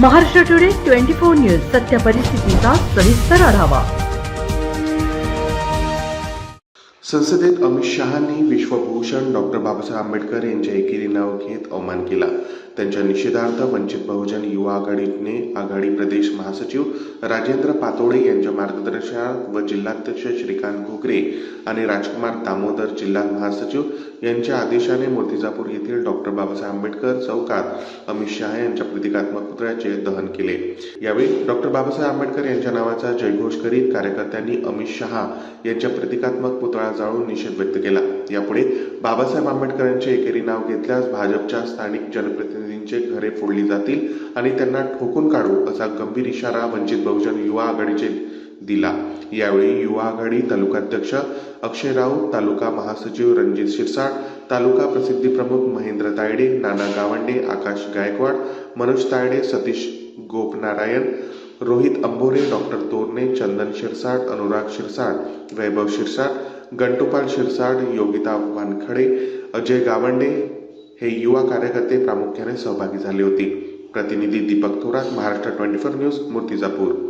Maharashtra today twenty four news सत्य परिस्थितीचा सविस्तर आढावा. संसदेत अमित शहानी विश्वभूषण डॉक्टर बाबासाहेब आंबेडकर यांच्या एकेरी नाव घेत अवमान केला. त्यांच्या निषेधार्थ वंचित बहुजन युवा आघाडीने आघाडी प्रदेश महासचिव राजेंद्र पातोडे यांच्या मार्गदर्शनात व जिल्हाध्यक्ष श्रीकांत घुगरे आणि राजकुमार दामोदर जिल्हा महासचिव यांच्या आदेशाने मूर्तिजापूर येथील डॉक्टर बाबासाहेब आंबेडकर चौकात अमित शहा यांच्या प्रतिकात्मक पुतळ्याचे दहन केले. यावेळी डॉक्टर बाबासाहेब आंबेडकर यांच्या नावाचा जयघोष करीत कार्यकर्त्यांनी अमित शहा यांच्या प्रतिकात्मक पुतळा जाळून निषेध व्यक्त केला. यापुढे बाबासाहेब आंबेडकरांचे एकेरी नाव घेतल्यास भाजपच्या स्थानिक जनप्रतिनिधींचे घरे फोडली जातील आणि त्यांना ठोकून काढू असा गंभीर इशारा वंचित बहुजन युवा आघाडीचे दिला. यावेळी युवा आघाडी तालुकाध्यक्ष अक्षय राऊत तालुका महासचिव रणजित शिरसाट तालुका प्रसिद्धी प्रमुख महेंद्र तायडे नाना गावंडे आकाश गायकवाड मनोज तायडे सतीश गोपनारायण रोहित अंबोरे डॉक्टर तोरणे चंदन शिरसाट अनुराग शिरसाट वैभव शिरसाट गंटोपाल शिरसाट योगिता वानखडे अजय गावंडे हे युवा कार्यकर्ते प्रामुख्याने सहभागी झाले होते. प्रतिनिधी Deepak Thorat Maharashtra twenty four news Murtijapur.